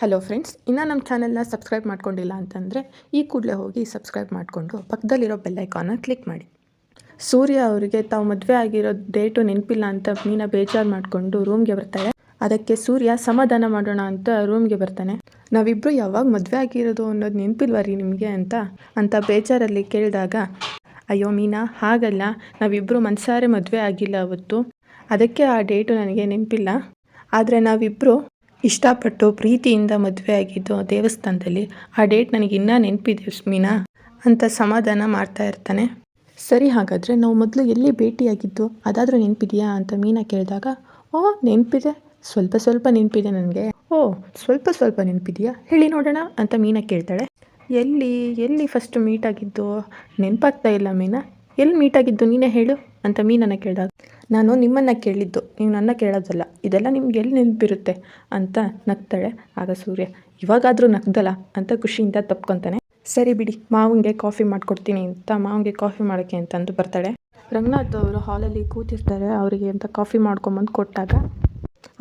Hello friends ಇನ್ನೂ ನಮ್ಮ ಚಾನೆಲ್ನ ಸಬ್ಸ್ಕ್ರೈಬ್ ಮಾಡ್ಕೊಂಡಿಲ್ಲ ಅಂತಂದರೆ ಈ ಕೂಡಲೇ ಹೋಗಿ ಸಬ್ಸ್ಕ್ರೈಬ್ ಮಾಡಿಕೊಂಡು ಪಕ್ಕದಲ್ಲಿರೋ ಬೆಲ್ಲೈಕಾನ ಕ್ಲಿಕ್ ಮಾಡಿ. ಸೂರ್ಯ ಅವರಿಗೆ ತಾವು ಮದುವೆ ಆಗಿರೋ ಡೇಟು ನೆನಪಿಲ್ಲ ಅಂತ ಮೀನಾ ಬೇಜಾರು ಮಾಡಿಕೊಂಡು ರೂಮ್ಗೆ ಬರ್ತಾರೆ ಅದಕ್ಕೆ ಸೂರ್ಯ ಸಮಾಧಾನ ಮಾಡೋಣ ಅಂತ ರೂಮ್ಗೆ ಬರ್ತಾನೆ. ನಾವಿಬ್ಬರು ಯಾವಾಗ ಮದುವೆ ಆಗಿರೋದು ಅನ್ನೋದು ನೆನಪಿಲ್ವ ರೀ ನಿಮಗೆ ಅಂತ? ಅಂತ ಬೇಜಾರಲ್ಲಿ ಕೇಳಿದಾಗ, ಅಯ್ಯೋ ಮೀನಾ, ಹಾಗಲ್ಲ. ನಾವಿಬ್ಬರು ಮನಸಾರೆ ಮದುವೆ ಆಗಿಲ್ಲ ಅವತ್ತು. ಅದಕ್ಕೆ ಆ ಡೇಟು ನನಗೆ ನೆನಪಿಲ್ಲ. ಆದರೆ ನಾವಿಬ್ಬರು ಇಷ್ಟಪಟ್ಟು ಪ್ರೀತಿಯಿಂದ ಮದುವೆ ಆಗಿದ್ದು ದೇವಸ್ಥಾನದಲ್ಲಿ, ಆ ಡೇಟ್ ನನಗೆ ಇನ್ನೂ ನೆನಪಿದೆ ಮೀನಾ ಅಂತ ಸಮಾಧಾನ ಮಾಡ್ತಾ ಇರ್ತಾನೆ. ಸರಿ ಹಾಗಾದರೆ ನಾವು ಮೊದಲು ಎಲ್ಲಿ ಭೇಟಿಯಾಗಿದ್ದು, ಅದಾದರೂ ನೆನಪಿದೆಯಾ ಅಂತ ಮೀನಾ ಕೇಳಿದಾಗ, ಓ, ನೆನಪಿದೆ. ಸ್ವಲ್ಪ ಸ್ವಲ್ಪ ನೆನಪಿದೆ ನನಗೆ. ಓ, ಸ್ವಲ್ಪ ಸ್ವಲ್ಪ ನೆನಪಿದೆಯಾ? ಹೇಳಿ ನೋಡೋಣ ಅಂತ ಮೀನಾ ಕೇಳ್ತಾಳೆ. ಎಲ್ಲಿ ಎಲ್ಲಿ ಫಸ್ಟ್ ಮೀಟಾಗಿದ್ದು ನೆನಪಾಗ್ತಾ ಇಲ್ಲ ಮೀನಾ. ಎಲ್ಲಿ ಮೀಟಾಗಿದ್ದು ನೀನೇ ಹೇಳು ಅಂತ ಮೀನನ್ನು ಕೇಳಿದಾಗ ನಾನು ನಿಮ್ಮನ್ನು ಕೇಳಿದ್ದು, ನೀವು ನನ್ನ ಕೇಳೋದಲ್ಲ. ಇದೆಲ್ಲ ನಿಮ್ಗೆ ಎಲ್ಲಿ ನೆನಪಿರುತ್ತೆ ಅಂತ ನಗ್ತಾಳೆ ಆಗ ಸೂರ್ಯ. ಇವಾಗಾದರೂ ನಗ್ದಲ್ಲ? ಅಂತ ಖುಷಿಯಿಂದ ತಪ್ಕೊತಾನೆ. ಸರಿ ಬಿಡಿ ಮಾವಂಗೆ ಕಾಫಿ ಮಾಡಿಕೊಡ್ತೀನಿ ಅಂತ ಮಾವಂಗೆ ಕಾಫಿ ಮಾಡೋಕ್ಕೆ ಅಂತಂದು ಬರ್ತಾಳೆ. ರಂಗನಾಥ್ ಅವರು ಹಾಲಲ್ಲಿ ಕೂತಿರ್ತಾರೆ, ಅವರಿಗೆ ಅಂತ ಕಾಫಿ ಮಾಡ್ಕೊಂಬಂದು ಕೊಟ್ಟಾಗ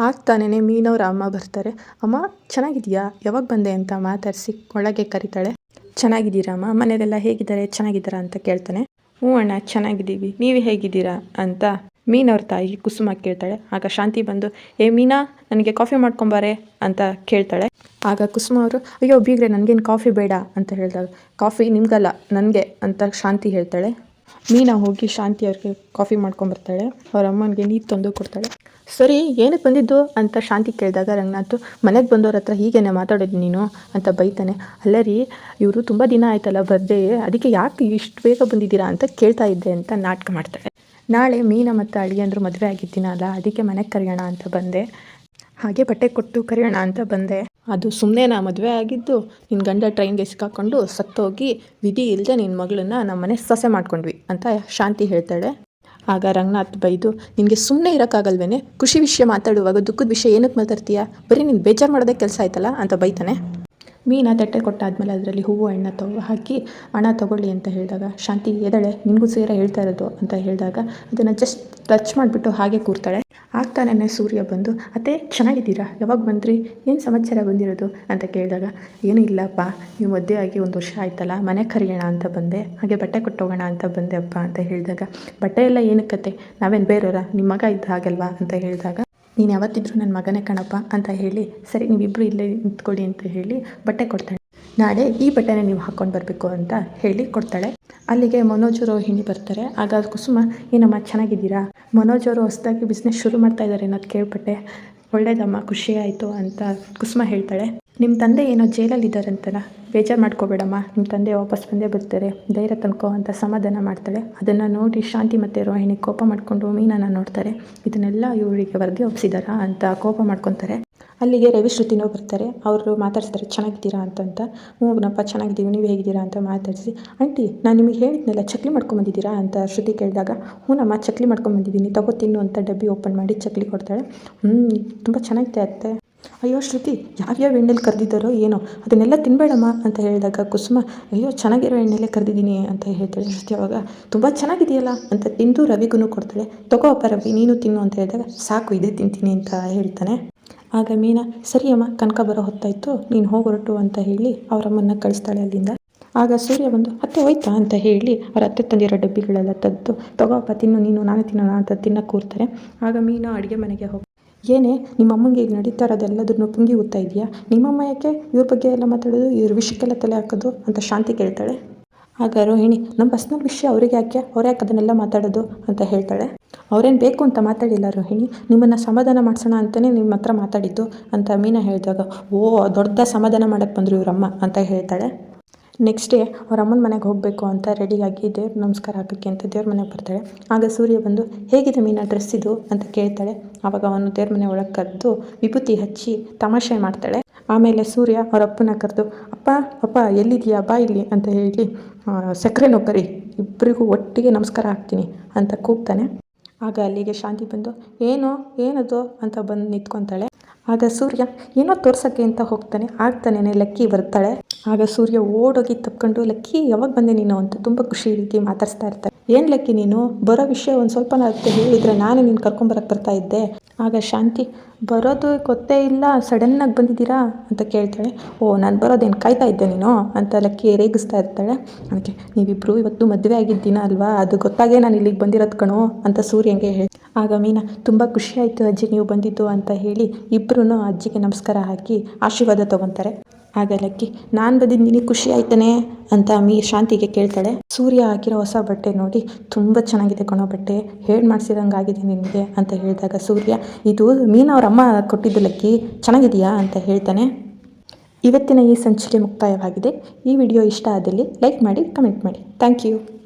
ಆಗ್ತಾನೇ ಮೀನವ್ರ ಅಮ್ಮ ಬರ್ತಾರೆ. ಅಮ್ಮ ಚೆನ್ನಾಗಿದೆಯಾ ಯಾವಾಗ ಬಂದೆ ಅಂತ ಮಾತಾಡಿಸಿ ಒಳಗೆ ಕರೀತಾಳೆ. ಚೆನ್ನಾಗಿದ್ದೀರಾ ಅಮ್ಮ? ಮನೆಯಲ್ಲೆಲ್ಲ ಹೇಗಿದ್ದಾರೆ? ಚೆನ್ನಾಗಿದ್ದಾರಾ ಅಂತ ಕೇಳ್ತಾನೆ. ಹ್ಞೂ ಅಣ್ಣ, ಚೆನ್ನಾಗಿದ್ದೀವಿ. ನೀವು ಹೇಗಿದ್ದೀರಾ? ಅಂತ ಮೀನವ್ರ ತಾಯಿ ಕುಸುಮ ಕೇಳ್ತಾಳೆ. ಆಗ ಶಾಂತಿ ಬಂದು, ಏ ಮೀನಾ, ನನಗೆ ಕಾಫಿ ಮಾಡ್ಕೊಂಬಾರೆ ಅಂತ ಕೇಳ್ತಾಳೆ. ಆಗ ಕುಸುಮ ಅವರು, ಅಯ್ಯೋ ಬೀಗ್ರೆ, ನನಗೇನು ಕಾಫಿ ಬೇಡ ಅಂತ ಹೇಳಿದಾಗ, ಕಾಫಿ ನಿಮಗಲ್ಲ, ನನಗೆ ಅಂತ ಶಾಂತಿ ಹೇಳ್ತಾಳೆ. ಮೀನಾ ಹೋಗಿ ಶಾಂತಿ ಅವ್ರಿಗೆ ಕಾಫಿ ಮಾಡ್ಕೊಂಬರ್ತಾಳೆ. ಅವ್ರ ಅಮ್ಮನಿಗೆ ನೀರು ತಂದು ಕೊಡ್ತಾಳೆ. ಸರಿ ಏನಕ್ಕೆ ಬಂದಿದ್ದು? ಅಂತ ಶಾಂತಿ ಕೇಳಿದಾಗ, ರಂಗನಾಥ್, ಮನೆಗೆ ಬಂದವ್ರ ಹತ್ರ ಹೀಗೇನೆ ಮಾತಾಡೋದು ನೀನು? ಅಂತ ಬೈತಾನೆ. ಅಲ್ಲ ರೀ, ಇವರು ತುಂಬ ದಿನ ಆಯ್ತಲ್ಲ ಬರ್ದೇ ಅದಕ್ಕೆ ಯಾಕೆ ಇಷ್ಟು ಬೇಗ ಬಂದಿದ್ದೀರಾ ಅಂತ ಕೇಳ್ತಾ ಇದ್ದೆ ಅಂತ ನಾಟಕ ಮಾಡ್ತಾಳೆ. ನಾಳೆ ಮೀನ ಮತ್ತು ಅಳಿಯಂದ್ರು ಮದುವೆ ಆಗಿದ್ದೀನಲ್ಲ, ಅದಕ್ಕೆ ಮನೆಗೆ ಕರೆಯೋಣ ಅಂತ ಬಂದೆ. ಹಾಗೆ ಬಟ್ಟೆ ಕೊಟ್ಟು ಕರೆಯೋಣ ಅಂತ ಬಂದೆ. ಅದು ಸುಮ್ಮನೆ ನಾ ಮದುವೆ ಆಗಿದ್ದು ನಿನ್ನ ಗಂಡ ಟ್ರೈನ್ಗೆ ಸಿಕ್ಕಾಕೊಂಡು ಸತ್ತೋಗಿ, ವಿಧಿ ಇಲ್ಲದೆ ನಿನ್ನ ಮಗಳನ್ನ ನಮ್ಮ ಮನೆ ಸೊಸೆ ಮಾಡ್ಕೊಂಡ್ವಿ ಅಂತ ಶಾಂತಿ ಹೇಳ್ತಾಳೆ. ಆಗ ರಂಗನಾಥ್ ಬೈದು, ನಿನಗೆ ಸುಮ್ಮನೆ ಇರೋಕ್ಕಾಗಲ್ವೇ ಖುಷಿ ವಿಷಯ ಮಾತಾಡುವಾಗ ದುಃಖದ ವಿಷಯ ಏನಕ್ಕೆ ಮಾತಾಡ್ತೀಯಾ ಬರೀ ನೀನು ಬೇಜಾರು ಮಾಡೋದೇ ಕೆಲಸ ಆಯ್ತಲ್ಲ? ಅಂತ ಬೈತಾನೆ. ಮೀನ ತಟ್ಟೆ ಕೊಟ್ಟಾದ್ಮೇಲೆ ಅದರಲ್ಲಿ ಹೂವು ಹಣ್ಣು ತೊ ಹಾಕಿ ಹಣ ತಗೊಳ್ಳಿ ಅಂತ ಹೇಳಿದಾಗ, ಶಾಂತಿ ಎದಳೆ ನಿನಗೂ ಸೇರ ಹೇಳ್ತಾ ಇರೋದು ಅಂತ ಹೇಳಿದಾಗ, ಅದನ್ನು ಜಸ್ಟ್ ಟಚ್ ಮಾಡಿಬಿಟ್ಟು ಹಾಗೆ ಕೂರ್ತಾಳೆ. ಆಗ್ತಾನೆ ಸೂರ್ಯ ಬಂದು, ಅತ್ತೆ, ಚೆನ್ನಾಗಿದ್ದೀರಾ? ಯಾವಾಗ ಬಂದ್ರಿ? ಏನು ಸಮಾಚಾರ ಬಂದಿರೋದು? ಅಂತ ಕೇಳಿದಾಗ, ಏನೂ ಇಲ್ಲಪ್ಪ ನೀವು ಮದುವೆ ಆಗಿ ಒಂದು ವರ್ಷ ಆಯ್ತಲ್ಲ, ಮನೆ ಕರೆಯೋಣ ಅಂತ ಬಂದೆ, ಹಾಗೆ ಬಟ್ಟೆ ಕೊಟ್ಟೋಗೋಣ ಅಂತ ಬಂದೆ ಅಪ್ಪ ಅಂತ ಹೇಳಿದಾಗ, ಬಟ್ಟೆ ಎಲ್ಲ ಏನಕ್ಕತ್ತೆ ನಾವೇನು ಬೇರೆಯವರ? ನಿಮ್ಮ ಮಗ ಇದ್ದ ಹಾಗಲ್ವಾ? ಅಂತ ಹೇಳಿದಾಗ ನೀನು ಯಾವತ್ತಿದ್ರು ನನ್ನ ಮಗನೇ ಕಣಪ್ಪ ಅಂತ ಹೇಳಿ, ಸರಿ ನೀವಿಬ್ಬರು ಇಲ್ಲೇ ನಿಂತ್ಕೊಳ್ಳಿ ಅಂತ ಹೇಳಿ ಬಟ್ಟೆ ಕೊಡ್ತಾಳೆ. ನಾಳೆ ಈ ಬಟ್ಟೆನ ನೀವು ಹಾಕ್ಕೊಂಡು ಬರಬೇಕು ಅಂತ ಹೇಳಿ ಕೊಡ್ತಾಳೆ. ಅಲ್ಲಿಗೆ ಮನೋಜ್ ರೋಹಿಣಿ ಬರ್ತಾರೆ. ಆಗ ಕುಸುಮ, ಏನಮ್ಮ, ಚೆನ್ನಾಗಿದ್ದೀರಾ? ಮನೋಜ್ ಅವರು ಹೊಸದಾಗಿ ಬಿಸ್ನೆಸ್ ಶುರು ಮಾಡ್ತಾ ಇದ್ದಾರೆ ಅನ್ನೋದು ಕೇಳ್ಪಟ್ಟೆ. ಒಳ್ಳೇದಮ್ಮ, ಖುಷಿ ಆಯಿತು ಅಂತ ಕುಸುಮ ಹೇಳ್ತಾಳೆ. ನಿಮ್ಮ ತಂದೆ ಏನೋ ಜೈಲಲ್ಲಿ ಇದ್ದಾರಂತಲ್ಲ ಬೇಜಾರು ಮಾಡ್ಕೋಬೇಡಮ್ಮ. ನಿಮ್ಮ ತಂದೆ ವಾಪಸ್ ಬಂದೇ ಬರ್ತಾರೆ. ಧೈರ್ಯ ತಂದ್ಕೋ ಅಂತ ಸಮಾಧಾನ ಮಾಡ್ತಾಳೆ. ಅದನ್ನು ನೋಡಿ ಶಾಂತಿ ಮತ್ತು ರೋಹಿಣಿ ಕೋಪ ಮಾಡಿಕೊಂಡು ಮೀನನ್ನು ನೋಡ್ತಾರೆ. ಇದನ್ನೆಲ್ಲ ಇವರಿಗೆ ವರದಿ ಒಪ್ಪಿಸಿದಾರಾ ಅಂತ ಕೋಪ ಮಾಡ್ಕೊತಾರೆ. ಅಲ್ಲಿಗೆ ರವಿ ಶ್ರುತಿನೂ ಬರ್ತಾರೆ. ಅವರು ಮಾತಾಡ್ತಾರೆ ಚೆನ್ನಾಗಿದ್ದೀರಾ ಅಂತಂತ ಹ್ಞೂ ನಪ್ಪ ಚೆನ್ನಾಗಿದ್ದೀವಿ. ನೀವು ಹೇಗಿದ್ದೀರಾ ಅಂತ ಮಾತಾಡಿಸಿ, ಆಂಟಿ, ನಾನು ನಿಮಗೆ ಹೇಳಿದ್ನಲ್ಲ ಚಕ್ಲಿ ಮಾಡ್ಕೊಂಬಂದಿದ್ದೀರಾ ಅಂತ ಶ್ರುತಿ ಕೇಳಿದಾಗ ಹ್ಞೂ ನಮ್ಮ ಚಕ್ಲಿ ಮಾಡ್ಕೊಂಬಂದಿದ್ದೀನಿ ತಗೋ ತಿನ್ನು ಅಂತ ಡಬ್ಬಿ ಓಪನ್ ಮಾಡಿ ಚಕ್ಲಿ ಕೊಡ್ತಾಳೆ. ಹ್ಞೂ ತುಂಬ ಚೆನ್ನಾಗಿದೆ ಅತ್ತೆ. ಅಯ್ಯೋ, ಶ್ರುತಿ, ಯಾವ್ಯಾವ ಎಣ್ಣೆಲಿ ಕರೆದಿದ್ದಾರೋ ಏನೋ, ಅದನ್ನೆಲ್ಲ ತಿನ್ಬೇಡಮ್ಮ ಅಂತ ಹೇಳಿದಾಗ ಕುಸುಮ, ಅಯ್ಯೋ, ಚೆನ್ನಾಗಿರೋ ಎಣ್ಣೆಲೇ ಕರೆದಿದ್ದೀನಿ ಅಂತ ಹೇಳ್ತಾಳೆ ಶ್ರುತಿ. ಅವಾಗ, ತುಂಬ ಚೆನ್ನಾಗಿದೆಯಲ್ಲ? ಅಂತ ತಿಂದು ರವಿಗೂ ಕೊಡ್ತಾಳೆ. ತಗೋ ಅಪ್ಪ ರವಿ, ನೀನು ತಿನ್ನು ಅಂತ ಹೇಳಿದಾಗ, ಸಾಕು, ಇದೇ ತಿಂತೀನಿ ಅಂತ ಹೇಳ್ತಾನೆ. ಆಗ ಮೀನಾ, ಸರಿ ಅಮ್ಮ, ಕನಕ ಬರೋ ಹೊತ್ತಾಯಿತು, ನೀನು ಹೋಗೊರಟು ಅಂತ ಹೇಳಿ ಅವರಮ್ಮನ್ನ ಕಳಿಸ್ತಾಳೆ ಅಲ್ಲಿಂದ. ಆಗ ಸೂರ್ಯ ಬಂದು, ಅತ್ತೆ ಹೋಯ್ತಾ? ಅಂತ ಹೇಳಿ ಅವ್ರ ಅತ್ತೆ ತಂದಿರೋ ಡಬ್ಬಿಗಳೆಲ್ಲ ತೆಗೆದು ತಗೋಪ್ಪ ತಿನ್ನು, ನೀನು, ನಾನು ತಿನ್ನೋಣ ಅಂತ ತಿನ್ನಕ್ಕೆ ಕೂರ್ತಾರೆ. ಆಗ ಮೀನು ಅಡುಗೆ ಮನೆಗೆ ಹೋಗಿ ಏನೇ, ನಿಮ್ಮ ಅಮ್ಮಂಗೆ ಈಗ ನಡೀತಾ ಇರೋದೆಲ್ಲದನ್ನು ಪುಂಗಿ ಊದ್ತಾ ಇದೆಯಾ ನಿಮ್ಮಮ್ಮ ಯಾಕೆ ಇವ್ರ ಬಗ್ಗೆ ಎಲ್ಲ ಮಾತಾಡೋದು, ಇವ್ರ ವಿಷಯಕ್ಕೆಲ್ಲ ತಲೆ ಹಾಕೋದು ಅಂತ ಶಾಂತಿ ಕೇಳ್ತಾಳೆ? ಆಗ ರೋಹಿಣಿ, ನಮ್ಮ ಪರ್ಸ್ನಲ್ ವಿಷಯ ಅವ್ರಿಗೆ ಯಾಕೆ? ಅವ್ರು ಯಾಕೆ ಅದನ್ನೆಲ್ಲ ಮಾತಾಡೋದು ಅಂತ ಹೇಳ್ತಾಳೆ. ಅವ್ರೇನು ಬೇಕು ಅಂತ ಮಾತಾಡಿಲ್ಲ ರೋಹಿಣಿ. ನಿಮ್ಮನ್ನು ಸಮಾಧಾನ ಮಾಡಿಸೋಣ ಅಂತಲೇ ನಿಮ್ಮ ಹತ್ರ ಮಾತಾಡಿದ್ದು ಅಂತ ಮೀನಾ ಹೇಳಿದಾಗ, ಓ, ದೊಡ್ಡ ಸಮಾಧಾನ ಮಾಡೋಕ್ಕೆ ಬಂದರು ಇವರಮ್ಮ ಅಂತ ಹೇಳ್ತಾಳೆ. ನೆಕ್ಸ್ಟ್ ಡೇ ಅವ್ರ ಅಮ್ಮನ ಮನೆಗೆ ಹೋಗಬೇಕು ಅಂತ ರೆಡಿಯಾಗಿ ದೇವ್ರ ನಮಸ್ಕಾರ ಹಾಕೋಕ್ಕೆ ಅಂತ ದೇವ್ರ ಮನೆಗೆ ಬರ್ತಾಳೆ. ಆಗ ಸೂರ್ಯ ಬಂದು, ಹೇಗಿದೆ ಮೀನಾ ಡ್ರೆಸ್ ಇದು? ಅಂತ ಕೇಳ್ತಾಳೆ. ಆವಾಗ ಅವನು ದೇವ್ರ ಮನೆ ಒಳಗೆ ಕರೆದು ವಿಭೂತಿ ಹಚ್ಚಿ ತಮಾಷೆ ಮಾಡ್ತಾಳೆ. ಆಮೇಲೆ ಸೂರ್ಯ ಅವ್ರ ಅಪ್ಪನ ಕರೆದು, ಅಪ್ಪ ಅಪ್ಪ ಎಲ್ಲಿದೆಯಾ ಬಾ ಇಲ್ಲಿ, ಅಂತ ಹೇಳಿ ಸಕ್ಕರೆ ನೌಕರಿ ಇಬ್ಬರಿಗೂ ಒಟ್ಟಿಗೆ ನಮಸ್ಕಾರ ಹಾಕ್ತೀನಿ ಅಂತ ಕೂಗ್ತಾನೆ. ಆಗ ಅಲ್ಲಿಗೆ ಶಾಂತಿ ಬಂದು, ಏನು, ಏನದು? ಅಂತ ಬಂದು ನಿಂತ್ಕೊತಾಳೆ. ಆಗ ಸೂರ್ಯ, ಏನೋ ತೋರ್ಸೋಕ್ಕೆ ಅಂತ ಹೋಗ್ತಾನೆ, ಆಗ್ತಾನೇನೆ, ಲಕ್ಕಿ ಬರ್ತಾಳೆ. ಆಗ ಸೂರ್ಯ ಓಡೋಗಿ ತಪ್ಕೊಂಡು, ಲಕ್ಕಿ, ಯಾವಾಗ ಬಂದೆ ನೀನು? ಅಂತ ತುಂಬ ಖುಷಿ ರೀತಿ ಮಾತಾಡ್ತಾ ಇರ್ತಾರೆ. ಏನ್ ಲಕ್ಕಿ ನೀನು? ಬರೋ ವಿಷಯ ಒಂದು ಸ್ವಲ್ಪ ಹೇಳಿದ್ರೆ ಹೇಳಿದರೆ ನಾನೇ ನೀನು ಕರ್ಕೊಂಬರಕ್ಕೆ ಬರ್ತಾ ಇದ್ದೆ. ಆಗ ಶಾಂತಿ, ಬರೋದು ಗೊತ್ತೇ ಇಲ್ಲ ಸಡನ್ ಆಗಿ ಬಂದಿದ್ದೀರಾ? ಅಂತ ಕೇಳ್ತಾಳೆ. ಓ, ನಾನು ಬರೋದೇನು ಕಾಯ್ತಾ ಇದ್ದೆ ನೀನು? ಅಂತ ಲಕ್ಕಿ ರೇಗಿಸ್ತಾ ಇರ್ತಾಳೆ. ಅದಕ್ಕೆ ನೀವಿಬ್ಬರು ಇವತ್ತು ಮದುವೆ ಆಗಿದ್ದೀನ ದಿನ ಅಲ್ವಾ? ಅದು ಗೊತ್ತಾಗೇ ನಾನು ಇಲ್ಲಿಗೆ ಬಂದಿರೋದು ಕಣೋ, ಅಂತ ಸೂರ್ಯಂಗೆ ಹೇಳಿ. ಆಗ ಮೀನಾ, ತುಂಬ ಖುಷಿ ಆಯಿತು ಅಜ್ಜಿ, ನೀವು ಬಂದಿದ್ದು, ಅಂತ ಹೇಳಿ ಇಬ್ಬರೂ ಅಜ್ಜಿಗೆ ನಮಸ್ಕಾರ ಹಾಕಿ ಆಶೀರ್ವಾದ ತೊಗೊತಾರೆ. ಆಗ ಲಕ್ಕಿ ನಾನು ಬಂದಿದ್ದೀನಿ ಖುಷಿ ಆಯ್ತಾನೆ? ಅಂತ ಮೀ ಶಾಂತಿಗೆ ಕೇಳ್ತಾಳೆ. ಸೂರ್ಯ ಹಾಕಿರೋ ಹೊಸ ಬಟ್ಟೆ ನೋಡಿ ತುಂಬ ಚೆನ್ನಾಗಿದೆ ಕಣೋ ಬಟ್ಟೆ ಹೇಳಿ ಮಾಡಿಸಿದಂಗೆ ಆಗಿದೆ ನಿನಗೆ? ಅಂತ ಹೇಳಿದಾಗ ಸೂರ್ಯ, ಇದು ಮೀನು ಅವ್ರ ಅಮ್ಮ ಕೊಟ್ಟಿದ್ದು ಲಕ್ಕಿ, ಚೆನ್ನಾಗಿದೆಯಾ? ಅಂತ ಹೇಳ್ತಾನೆ. ಇವತ್ತಿನ ಈ ಸಂಚಿಕೆ ಮುಕ್ತಾಯವಾಗಿದೆ. ಈ ವಿಡಿಯೋ ಇಷ್ಟ ಆದಲ್ಲಿ ಲೈಕ್ ಮಾಡಿ, ಕಮೆಂಟ್ ಮಾಡಿ. Thank you.